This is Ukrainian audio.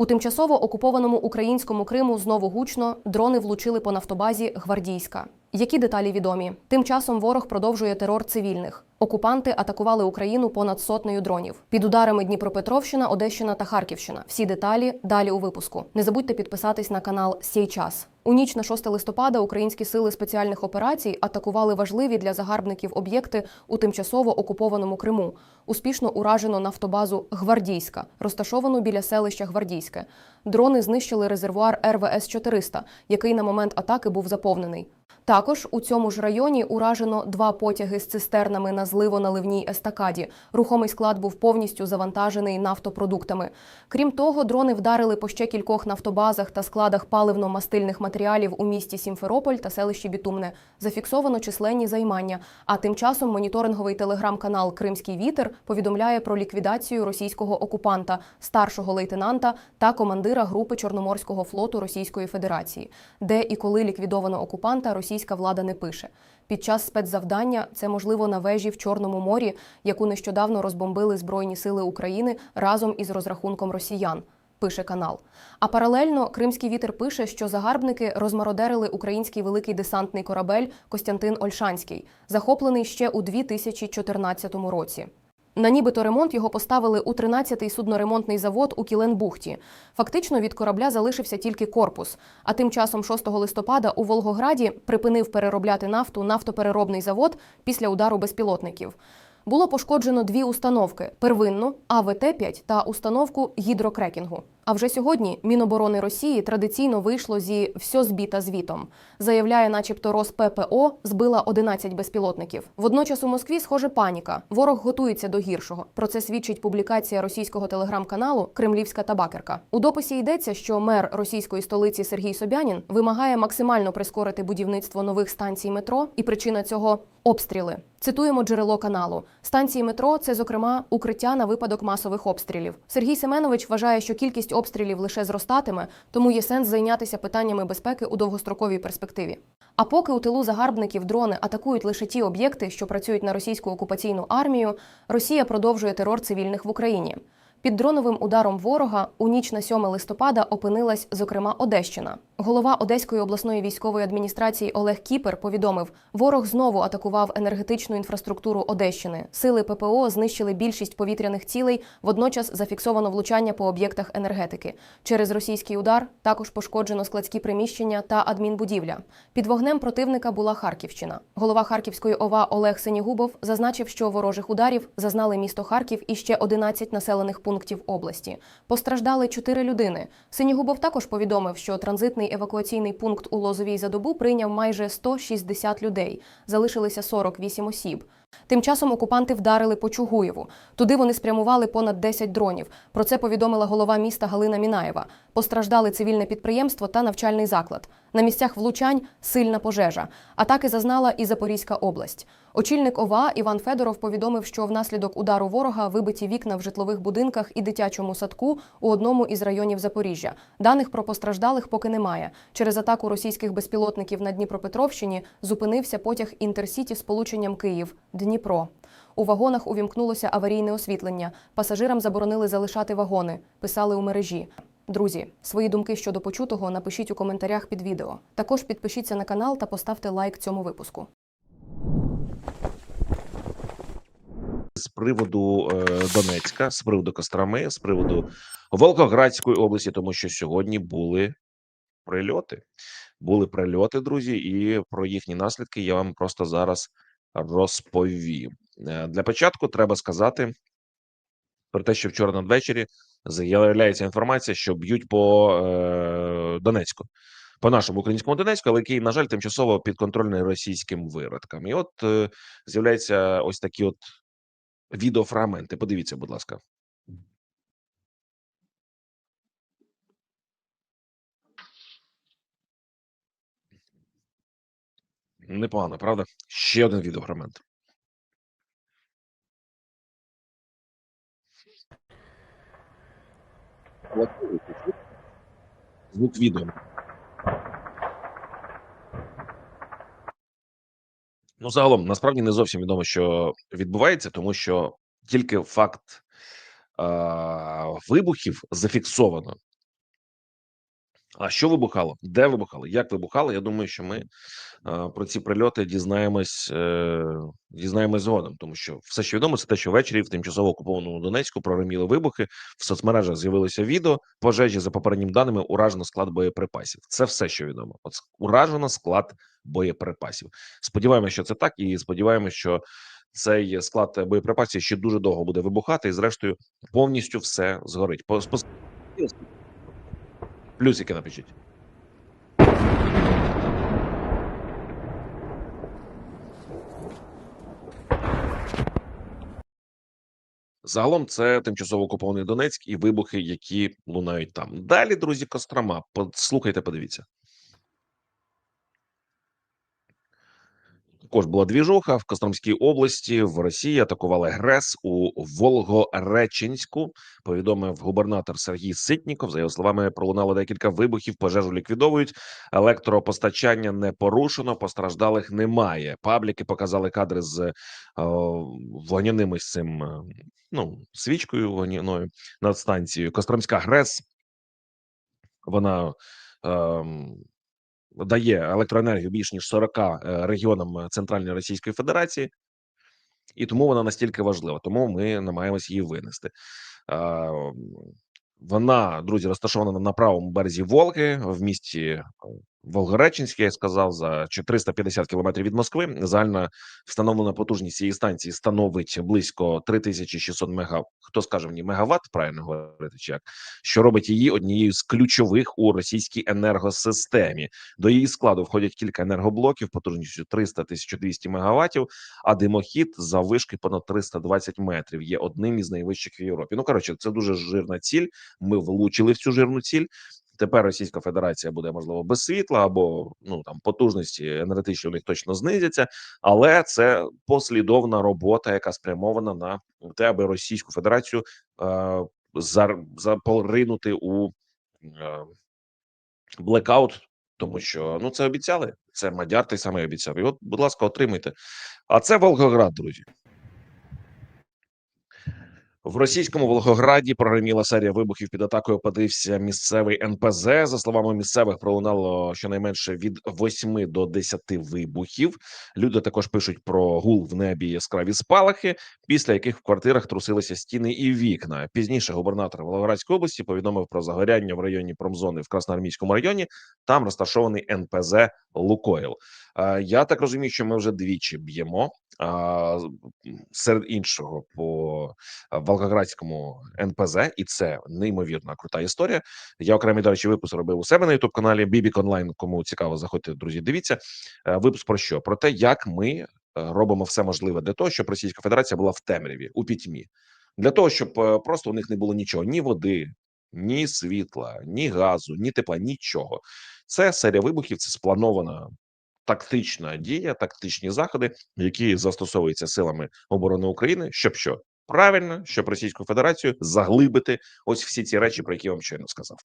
У тимчасово окупованому українському Криму знову гучно дрони влучили по нафтобазі Гвардійська. Які деталі відомі? Тим часом ворог продовжує терор цивільних. Окупанти атакували Україну понад сотнею дронів. Під ударами Дніпропетровщина, Одещина та Харківщина. Всі деталі далі у випуску. Не забудьте підписатись на канал Сій час. У ніч на 6 листопада українські сили спеціальних операцій атакували важливі для загарбників об'єкти у тимчасово окупованому Криму. Успішно уражено нафтобазу Гвардійська, розташовану біля селища Гвардійське. Дрони знищили резервуар РВС 400 який на момент атаки був заповнений. Також у цьому ж районі уражено два потяги з цистернами на зливо-наливній естакаді. Рухомий склад був повністю завантажений нафтопродуктами. Крім того, дрони вдарили по ще кількох нафтобазах та складах паливно-мастильних матеріалів у місті Сімферополь та селищі Бітумне. Зафіксовано численні займання. А тим часом моніторинговий телеграм-канал Кримський вітер повідомляє про ліквідацію російського окупанта, старшого лейтенанта та командира групи Чорноморського флоту Російської Федерації, де і коли ліквідовано окупанта, російська влада не пише. Під час спецзавдання це можливо на вежі в Чорному морі, яку нещодавно розбомбили Збройні сили України разом із розрахунком росіян. Пише канал. А паралельно Кримський вітер пише, що загарбники розмародерили український великий десантний корабель Костянтин Ольшанський, захоплений ще у 2014 році. На нібито ремонт його поставили у 13-й судноремонтний завод у Кіленбухті. Фактично від корабля залишився тільки корпус. А тим часом 6 листопада у Волгограді припинив переробляти нафту нафтопереробний завод після удару безпілотників. Було пошкоджено дві установки: первинну АВТ-5 та установку гідрокрекінгу. А вже сьогодні Міноборони Росії традиційно вийшло зі «все збіта звітом. Заявляє, начебто, РосППО збила 11 безпілотників. Водночас у Москві схоже паніка. Ворог готується до гіршого. Про це свідчить публікація російського телеграм-каналу Кремлівська табакерка. У дописі йдеться, що мер російської столиці Сергій Собянін вимагає максимально прискорити будівництво нових станцій метро, і причина цього обстріли. Цитуємо джерело каналу. Станції метро це, зокрема, укриття на випадок масових обстрілів. Сергій Семенович вважає, що кількість обстрілів лише зростатиме, тому є сенс зайнятися питаннями безпеки у довгостроковій перспективі. А поки у тилу загарбників дрони атакують лише ті об'єкти, що працюють на російську окупаційну армію, Росія продовжує терор цивільних в Україні. Під дроновим ударом ворога у ніч на 7 листопада опинилась, зокрема, Одещина. Голова Одеської обласної військової адміністрації Олег Кіпер повідомив: ворог знову атакував енергетичну інфраструктуру Одещини. Сили ППО знищили більшість повітряних цілей. Водночас зафіксовано влучання по об'єктах енергетики. Через російський удар також пошкоджено складські приміщення та адмінбудівля. Під вогнем противника була Харківщина. Голова Харківської ОВА Олег Сенігубов зазначив, що ворожих ударів зазнали місто Харків і ще 11 населених пунктів області. Постраждали 4 людини. Синігубов також повідомив, що транзитний евакуаційний пункт у Лозовій за добу прийняв майже 160 людей. Залишилися 48 осіб. Тим часом окупанти вдарили по Чугуєву. Туди вони спрямували понад 10 дронів. Про це повідомила голова міста Галина Мінаєва. Постраждали цивільне підприємство та навчальний заклад. На місцях влучань сильна пожежа. Атаки зазнала і Запорізька область. Очільник ОВА Іван Федоров повідомив, що внаслідок удару ворога вибиті вікна в житлових будинках і дитячому садку у одному із районів Запоріжжя. Даних про постраждалих поки немає. Через атаку російських безпілотників на Дніпропетровщині зупинився потяг інтерсіті з полученням Київ Дніпро. У вагонах увімкнулося аварійне освітлення. Пасажирам заборонили залишати вагони. Писали у мережі. Друзі, свої думки щодо почутого напишіть у коментарях під відео. Також підпишіться на канал та поставте лайк цьому випуску. з приводу е, Донецька, з приводу Костроми, з приводу Волгоградської області, тому що сьогодні були прильоти. Були прильоти, друзі, і про їхні наслідки я вам просто зараз розповім. Е, Для початку треба сказати про те, що вчора надвечері з'являється інформація, що б'ють по е, Донецьку. По нашому українському Донецьку, але який, на жаль, тимчасово підконтрольний російським виродкам. І от е, з'являються ось такі от відеофрагменти. Подивіться, будь ласка. Непогано, правда? Ще один відеофрагмент. Звук відео. Ну, загалом, насправді не зовсім відомо, що відбувається, тому що тільки факт е- вибухів зафіксовано А що вибухало? Де вибухало? Як вибухало? Я думаю, що ми е, про ці прильоти дізнаємось, е, дізнаємось згодом, тому що все, що відомо, це те, що ввечері в тимчасово окупованому Донецьку прогреміли вибухи. В соцмережах з'явилося відео. Пожежі за попередніми даними уражено склад боєприпасів. Це все, що відомо. От уражено склад боєприпасів. Сподіваємося, що це так, і сподіваємося, що цей склад боєприпасів ще дуже довго буде вибухати, і зрештою повністю все згорить. Плюсики напишіть. Загалом це тимчасово окупований Донецьк і вибухи, які лунають там. Далі, друзі, Кострома. Послухайте, подивіться. Також була двіжуха в Костромській області. В Росії атакували ГРЕС у Волгореченську. Повідомив губернатор Сергій Ситніков. За його словами, пролунало декілька вибухів. Пожежу ліквідовують. Електропостачання не порушено. Постраждалих немає. Пабліки показали кадри з е, вогняним ось цим е, ну свічкою вогняною над станцією. Костромська ГРЕС. Вона ем, дає електроенергію більш ніж 40 е, регіонам Центральної Російської Федерації, і тому вона настільки важлива. Тому ми намагаємось її винести. Е, Вона, друзі, розташована на правому березі Волги в місті е, Волгореченське, я сказав, за 450 кілометрів від Москви. Загальна встановлена потужність цієї станції становить близько 3600 мега. Хто скаже мені мегаватт, правильно говорити, чи як що робить її однією з ключових у російській енергосистемі. До її складу входять кілька енергоблоків потужністю 300-1200 мегаваттів, а димохід за вишки понад 320 метрів є одним із найвищих в Європі. Ну коротше, це дуже жирна ціль. Ми влучили в цю жирну ціль. Тепер Російська Федерація буде можливо без світла або ну там потужності енергетичні у них точно знизяться, але це послідовна робота, яка спрямована на те, аби Російську Федерацію е, запоринути у е, блекаут, тому що ну це обіцяли. Це Мадяр той самий обіцяв. І от, будь ласка, отримайте. А це Волгоград, друзі. В російському Волгограді прогреміла серія вибухів під атакою. Опадився місцевий НПЗ. За словами місцевих, пролунало щонайменше від 8 до 10 вибухів. Люди також пишуть про гул в небі, яскраві спалахи, після яких в квартирах трусилися стіни і вікна. Пізніше губернатор Волгоградської області повідомив про загоряння в районі промзони в Красноармійському районі. Там розташований НПЗ Лукойл. Е, Я так розумію, що ми вже двічі б'ємо. Серед іншого по Волгоградському НПЗ, і це неймовірна крута історія. Я окремий до речі, випуск робив у себе на youtube каналі Бібік Онлайн. Кому цікаво, заходьте, друзі. Дивіться Е, випуск про що? Про те, як ми е, робимо все можливе для того, щоб Російська Федерація була в темряві у пітьмі, для того, щоб е, просто у них не було нічого: ні води, ні світла, ні газу, ні тепла, нічого. Це серія вибухів, це спланована тактична дія, тактичні заходи, які застосовуються силами оборони України, щоб що правильно, щоб Російську Федерацію заглибити ось всі ці речі, про які я вам щойно сказав.